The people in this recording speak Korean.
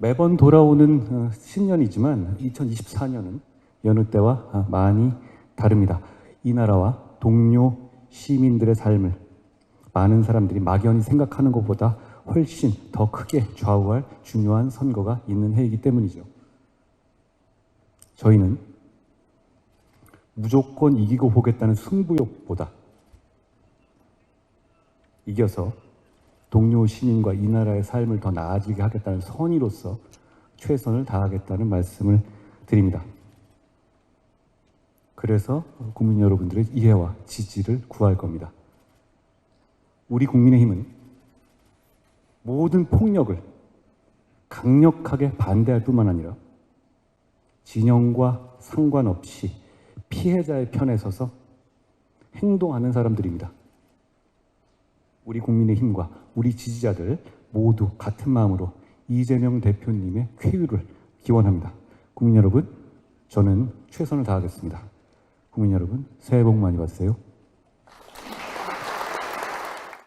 매번 돌아오는 어, 신년이지만 2024년은 여느 때와 아, 많이 다릅니다. 이 나라와 동료 시민들의 삶을 많은 사람들이 막연히 생각하는 것보다 훨씬 더 크게 좌우할 중요한 선거가 있는 해이기 때문이죠. 저희는 무조건 이기고 보겠다는 승부욕보다 이겨서 동료 시민과 이 나라의 삶을 더 나아지게 하겠다는 선의로서 최선을 다하겠다는 말씀을 드립니다. 그래서 국민 여러분들의 이해와 지지를 구할 겁니다. 우리 국민의힘은 모든 폭력을 강력하게 반대할 뿐만 아니라 진영과 상관없이 피해자의 편에 서서 행동하는 사람들입니다. 우리 국민의힘과 우리 지지자들 모두 같은 마음으로 이재명 대표님의 쾌유를 기원합니다. 국민 여러분, 저는 최선을 다하겠습니다. 국민 여러분, 새해 복 많이 받으세요.